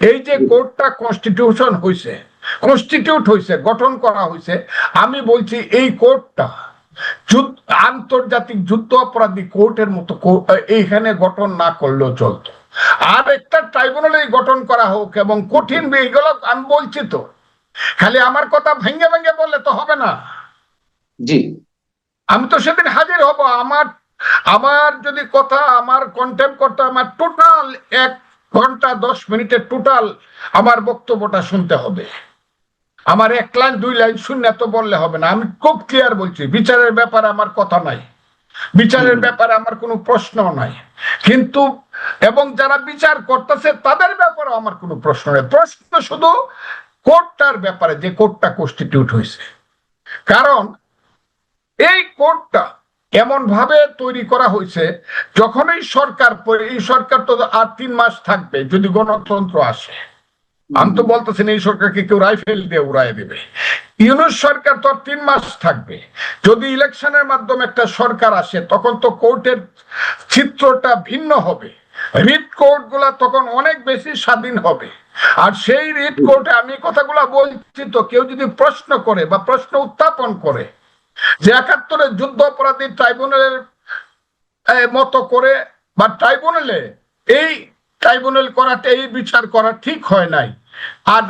এই যে কোর্টটা কনস্টিটিউশন হয়েছে কনস্টিটিউট হয়েছে গঠন করা হয়েছে আমি বলছি এই কোর্টটা আন্তর্জাতিক যুদ্ধ অপরাধী কোর্টের মতো এইখানে গঠন না করলেও চলতো। আর একটা ট্রাইব্যুনালে গঠন করা হোক এবং কঠিন এইগুলো আমি বলছি তো খালি আমার কথা ভেঙে ভেঙে বললে তো হবে না। জি। আমি তো সেদিন হাজির হব আমার আমার যদি কথা আমার কন্টেম্প করতে আমার টোটাল এক ঘণ্টা দশ মিনিটের টোটাল আমার বক্তব্যটা শুনতে হবে। আমার এক লাইন দুই লাইন শূন্য তো বললে হবে না। আমি খুব ক্লিয়ার বলছি বিচারের ব্যাপারে আমার কথা নাই। বিচারের ব্যাপারে আমার কোনো প্রশ্ন নাই। কিন্তু এবং যারা বিচার করতেছে তাদের ব্যাপারে আমার কোনো প্রশ্ন নেই। প্রশ্ন শুধু কোর্টটার ব্যাপারে যে কোর্টটা কনস্টিটিউট হয়েছে। কারণ এই কোর্টটা এমন ভাবে তৈরি করা হয়েছে যখনই সরকার এই সরকার তো আর তিন মাস থাকবে যদি গণতন্ত্র আসে। আমি তো বলতেছি না এই সরকারকে কেউ রাইফেল দিয়ে উড়াই দেবে। ইউনুস সরকার তো তিন মাস থাকবে। যদি ইলেকশনের মাধ্যমে একটা সরকার আসে তখন তো কোর্টের চিত্রটা ভিন্ন হবে। রিট কোর্টগুলা তখন অনেক বেশি স্বাধীন হবে। আর সেই রিট কোর্টে আমি কথাগুলা বলছি তো কেউ যদি প্রশ্ন করে বা প্রশ্ন উত্থাপন করে যে একাত্তরের যুদ্ধ অপরাধী ট্রাইব্যুনালের মতো করে বা ট্রাইব্যুনালে এই ট্রাইব্যুনাল করাটা এই বিচার করা ঠিক হয় নাই। আর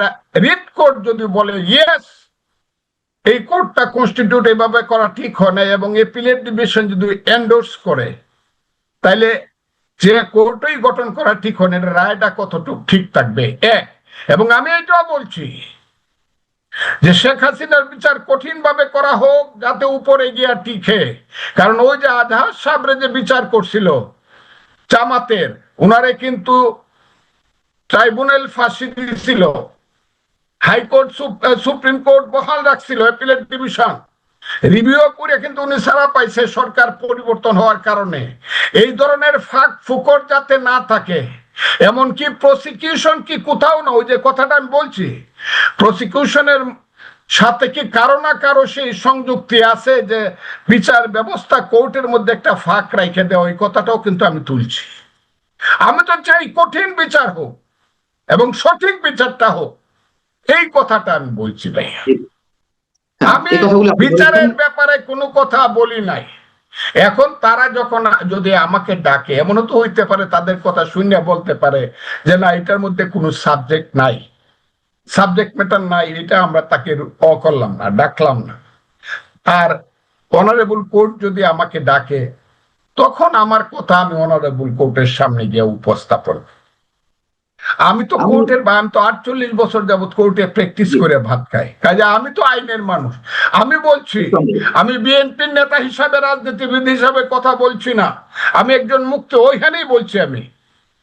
রিট কোর্ট যদি বলে, ইয়েস, এই কোর্টটা কনস্টিটিউট এইভাবে করা ঠিক হয় নাই এবং এপিলেট ডিভিশন যদি এন্ডোর্স করে, তাইলে যে কোর্টই গঠন করা ঠিক হয় না রায়টা কতটুকু ঠিক থাকবে? এক। এবং আমি এটাও বলছি যে শেখ হাসিনার বিচার কঠিন ভাবে করা হোক, যাতে উপরে গিয়া টিকে। কারণ ওই যে আজহার সাবরে যে বিচার করছিল জামাতের, উনারে কিন্তু ট্রাইব্যুনাল ফাঁসি দিয়েছিল হাইকোর্ট সুপ্রিম কোর্ট বহাল রাখছিল, অ্যাপিলেট ডিভিশন। রিভিউ করে কিন্তু উনি সারা পাইছে সরকার পরিবর্তন হওয়ার কারণে। এই ধরনের ফাঁক ফুকর যাতে না থাকে এমনকি প্রসিকিউশন কি কোথাও না ওই যে কথাটা আমি বলছি প্রসিকিউশনের সাথে কি কারও না কারও সেই সংযুক্তি আছে যে বিচার ব্যবস্থা কোর্টের মধ্যে একটা ফাঁক রেখে দেওয়া ওই কথাটাও কিন্তু আমি তুলছি। আমি তো চাই কঠিন বিচার হোক এবং সঠিক বিচারটা হোক এই কথাটা আমি বলছি ভাই হ্যাঁ, আমি বিচারের ব্যাপারে কোনো কথা বলি নাই। এখন তারা যখন যদি আমাকে ডাকে, এমনও তো হইতে পারে তাদের কথা শুনে বলতে পারে যে, না, এটার মধ্যে কোনো সাবজেক্ট নাই। সাবজেক্ট ম্যাটার নাই, এটা আমরা তাকে অ করলাম না, ডাকলাম না। আর অনারেবল কোর্ট যদি আমাকে ডাকে, তখন আমার কথা আমি অনারেবল কোর্টের সামনে গিয়ে উপস্থাপন আমি তো কোর্টের আমি তো আটচল্লিশ বছর যাবত কোর্টে প্র্যাকটিস করে ভাত খাই। কাজে আমি তো আইনের মানুষ। আমি বলছি আমি বিএনপির নেতা হিসাবে রাজনীতিবিদ হিসাবে কথা বলছি না। আমি একজন মুক্তি ওইখানেই বলছি আমি।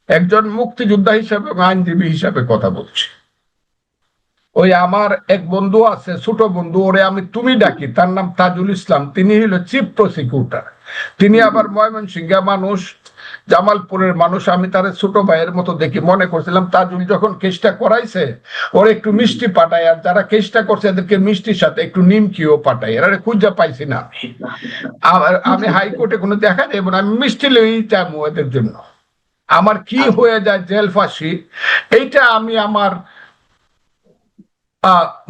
একজন মুক্তিযোদ্ধা হিসাবে আইনজীবী হিসাবে কথা বলছি। ওই আমার এক বন্ধু আছে ছোট বন্ধু ওরে আমি তুমি ডাকি তার নাম তাজুল ইসলাম। তিনি হলো চিফ প্রসিকিউটর তিনি আবার ময়মনসিংহা মানুষ, জামালপুরের মানুষ, আমি তার ছোট ভাইয়ের মতো দেখি, মনে করছিলাম তাজুল যখন কেসটা করাইছে, ওর একটু মিষ্টি পাঠায়, আর যারা কেসটা করছে এদেরকে মিষ্টির সাথে একটু নিমকিও পাঠায়, এরা খুঁজে পাইছি না। আমি আর আমি হাইকোর্টে কোনো দেখা যাবে না, আমি মিষ্টি লই যাব এদের জন্য। আমার কি হয়ে যায় জেল ফাঁসি এইটা আমি আমার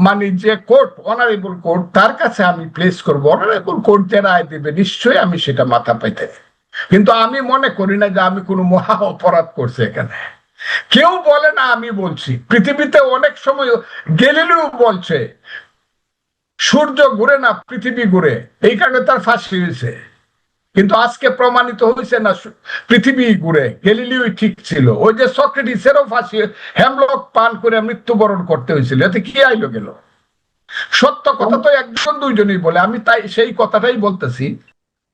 মানে যে কোর্ট অনারেবল কোর্ট, তার কাছে আমি প্লেস অনারেবল কোর্ট যে রায় দেবে, নিশ্চয়ই আমি সেটা মাথা পাইতে কিন্তু আমি মনে করি না যে আমি কোনো মহা অপরাধ করছি এখানে। কেউ বলে না আমি বলছি। পৃথিবীতে অনেক সময় গেলিলিও বলছে, সূর্য ঘুরে না পৃথিবী ঘুরে। এই কারণে তার ফাঁসি হয়েছে। কিন্তু আজকে প্রমাণিত হয়েছে না পৃথিবী ঘুরে। গেলিলিওই ঠিক ছিল। ওই যে সক্রেটিসেরও ফাঁসি হ্যামলক পান করে মৃত্যুবরণ করতে হয়েছিল। এতে কি আইলো গেল? সত্য কথা তো একজন দুইজনই বলে। আমি তাই, সেই কথাটাই বলতেছি।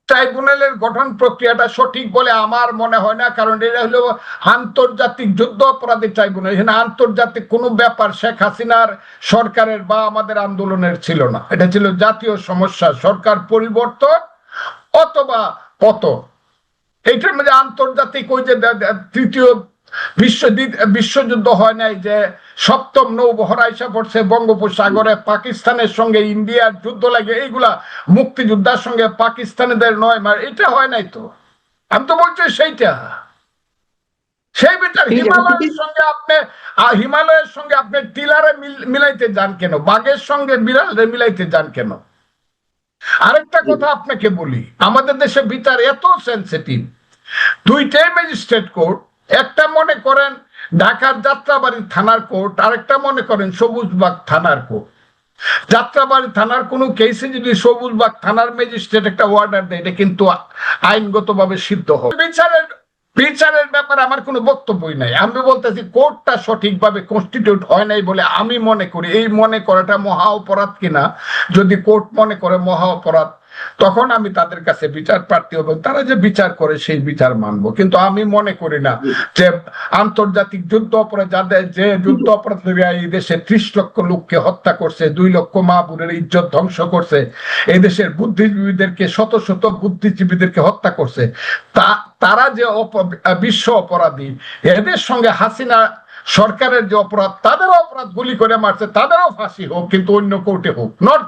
ট্রাইব্যুনালের গঠন প্রক্রিয়াটা সঠিক বলে আমার মনে হয় না, কারণ এটা হলো আন্তর্জাতিক যুদ্ধ অপরাধী ট্রাইব্যুনাল। এখানে আন্তর্জাতিক কোনো ব্যাপার শেখ হাসিনার সরকারের বা আমাদের আন্দোলনের ছিল না। এটা ছিল জাতীয় সমস্যা, সরকার পরিবর্তন অথবা পতন এইটার মধ্যে আন্তর্জাতিক ওই যে তৃতীয় বিশ্ব বিশ্বযুদ্ধ হয় নাই যে সপ্তম নৌবহর আইসা পড়ছে বঙ্গোপসাগরে পাকিস্তানের সঙ্গে ইন্ডিয়ার যুদ্ধ লাগে এইগুলা মুক্তিযোদ্ধার সঙ্গে পাকিস্তানিদের নয় মার এটা হয় নাই তো। আমি তো বলছি সেইটা। সেই বিচার হিমালয়ের সঙ্গে আপনি হিমালয়ের সঙ্গে আপনি টিলারে মিলাইতে যান কেন? বাঘের সঙ্গে বিড়ালে মিলাইতে যান কেন? আরেকটা কথা আপনাকে বলি। আমাদের দেশে বিচার এত সেন্সিটিভ দুইটাই ম্যাজিস্ট্রেট কোর্ট একটা মনে করেন ঢাকার যাত্রাবাড়ি থানার কোর্ট আরেকটা মনে করেন সবুজবাগ থানার কোর্ট যাত্রাবাড়ি থানার কোনো কেসে যদি সবুজবাগ থানার ম্যাজিস্ট্রেট একটা অর্ডার দেয়, এটা কিন্তু আইনগতভাবে সিদ্ধ হবে। বিচারের বিচারের ব্যাপারে আমার কোনো বক্তব্যই নাই। আমি বলতেছি, কোর্টটা সঠিকভাবে কনস্টিটিউট হয় নাই বলে আমি মনে করি, এই মনে করাটা মহা অপরাধ কিনা? যদি কোর্ট মনে করে মহা অপরাধ তখন আমি তাদের কাছে বিচার প্রার্থী হব। তারা যে বিচার করে সেই বিচার মানবো। কিন্তু আমি মনে করি না যে আন্তর্জাতিক যুদ্ধ অপরাধ, যাদের যে যুদ্ধ অপরাধীরা এই দেশে ত্রিশ লক্ষ লোককে হত্যা করছে, দুই লক্ষ মা বোনের ইজ্জত ধ্বংস করছে, এই দেশের বুদ্ধিজীবীদেরকে, শত শত বুদ্ধিজীবীদেরকে হত্যা করছে। তা, তারা যে বিশ্ব অপরাধী, এদের সঙ্গে হাসিনা সরকারের যে অপরাধ, তাদেরও অপরাধ গুলি করে মারছে, তাদেরও ফাঁসি হোক, কিন্তু অন্য কোর্টে হোক নট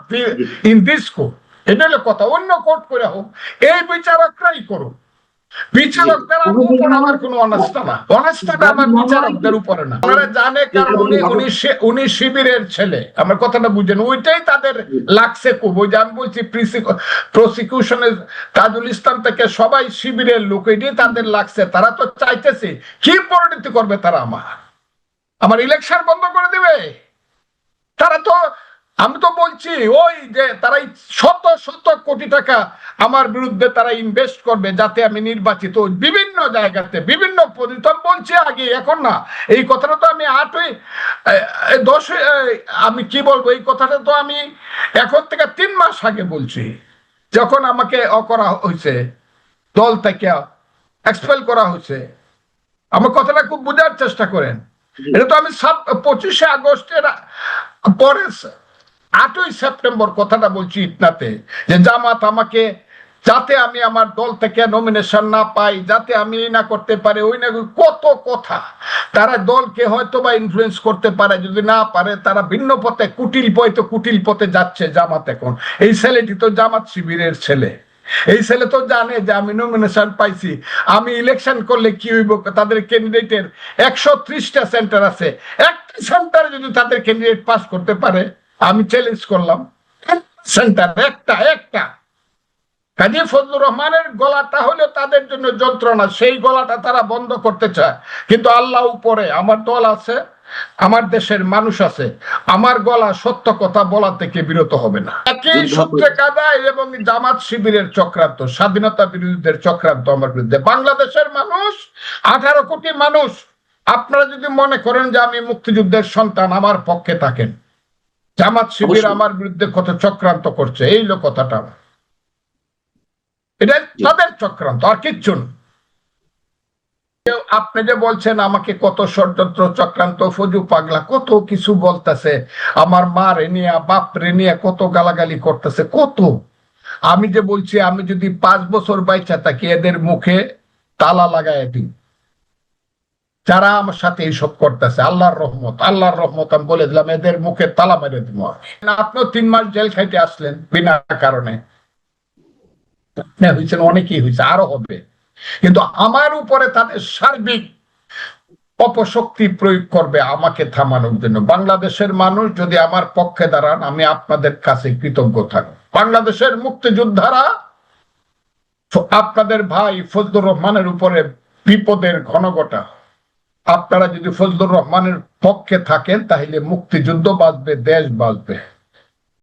ইন দিস কোর্ট এটা হলো কথা অন্য কোর্ট করে হোক। এই বিচারকরাই করুক। বিচারকদের আমার কোনো অনাস্থা না। অনাস্থাটা আমার বিচারকদের উপরে না। ওনারা জানে কারণ উনি উনি শিবিরের ছেলে। আমার কথাটা বুঝেন। ওইটাই তাদের লাগছে খুব। ওই যে আমি বলছি প্রসিকিউশনের তাজুল ইসলাম থেকে সবাই শিবিরের লোক। এটাই তাদের লাগছে। তারা তো চাইতেছে। কি পরিণতি করবে তারা আমার? আমার ইলেকশন বন্ধ করে দেবে? আমি তো বলছি ওই যে তারা শত শত কোটি টাকা আমার বিরুদ্ধে তারা ইনভেস্ট করবে যাতে আমি নির্বাচিত বিভিন্ন জায়গাতে বিভিন্ন পজিশন বলছি আগে এখন না। এই কথাটা তো আমি আটই দশ আমি কি বলব? এই কথাটা তো আমি এখন থেকে তিন মাস আগে বলছি। যখন আমাকে অ করা হয়েছে দল থেকে এক্সপেল করা হয়েছে। আমার কথাটা খুব বোঝার চেষ্টা করেন। এটা তো আমি সাত- পঁচিশে আগস্টের পরে আটই সেপ্টেম্বর কথাটা বলছি ইটনাতে যে জামাত আমাকে, যাতে আমি আমার দল থেকে নমিনেশন না পাই, যাতে আমি এই না করতে পারি, ওই না কত কথা। তারা দলকে হয়তো বা ইনফ্লুয়েন্স করতে পারে, যদি না পারে, তারা ভিন্ন পথে, কুটিল পথে কুটিল পথে যাচ্ছে জামাত এখন। এই ছেলেটি তো জামাত শিবিরের ছেলে। এই ছেলে তো জানে যে আমি নমিনেশন পাইছি। আমি ইলেকশন করলে কি হইব? তাদের ক্যান্ডিডেটের একশো ত্রিশটা সেন্টার আছে। একটা সেন্টারে যদি তাদের ক্যান্ডিডেট পাস করতে পারে আমি চ্যালেঞ্জ করলাম। সেন্টার একটা একটা। কাজী ফজলুর রহমানের গলাটা হলো তাদের জন্য যন্ত্রণা সেই গলাটা তারা বন্ধ করতে চায়। কিন্তু আল্লাহ উপরে আমার দল আছে আমার দেশের মানুষ আছে আমার গলা সত্য কথা বলা থেকে বিরত হবে না। একই সূত্রে কাদায় এবং জামাত শিবিরের চক্রান্ত স্বাধীনতা বিরোধীদের চক্রান্ত আমার বিরুদ্ধে। বাংলাদেশের মানুষ আঠারো কোটি মানুষ আপনারা যদি মনে করেন যে আমি মুক্তিযুদ্ধের সন্তান আমার পক্ষে থাকেন জামাত শিবির আমার বিরুদ্ধে কত চক্রান্ত করছে এই লো কথাটা এটা তাদের চক্রান্ত আর কিচ্ছু না। আপনি যে বলছেন আমাকে কত ষড়যন্ত্র চক্রান্ত ফজু পাগলা কত কিছু বলতেছে আমার মা রে নিয়ে বাপ রে নিয়ে কত গালাগালি করতেছে কত। আমি যে বলছি আমি যদি পাঁচ বছর বাইচা থাকি এদের মুখে তালা লাগাই দিই। যারা আমার সাথে এইসব করতেছে, আল্লাহর রহমত আল্লাহর রহমত আমি বলে দিলাম, এদের মুখে তালা মেরে দিব। আপনিও তিন মাস জেল খাইতে আসলেন, বিনা কারণে। হয়েছেন অনেকেই হয়েছে আরও হবে। কিন্তু আমার উপরে তাদের সার্বিক অপশক্তি প্রয়োগ করবে, আমাকে থামানোর জন্য। বাংলাদেশের মানুষ যদি আমার পক্ষে দাঁড়ান, আমি আপনাদের কাছে কৃতজ্ঞ থাকব। বাংলাদেশের মুক্তিযোদ্ধারা, আপনাদের ভাই ফজলুর রহমানের উপরে বিপদের ঘনঘটা। আপনারা যদি ফজলুর রহমানের পক্ষে থাকেন তাহলে মুক্তিযুদ্ধ বাঁচবে দেশ বাঁচবে।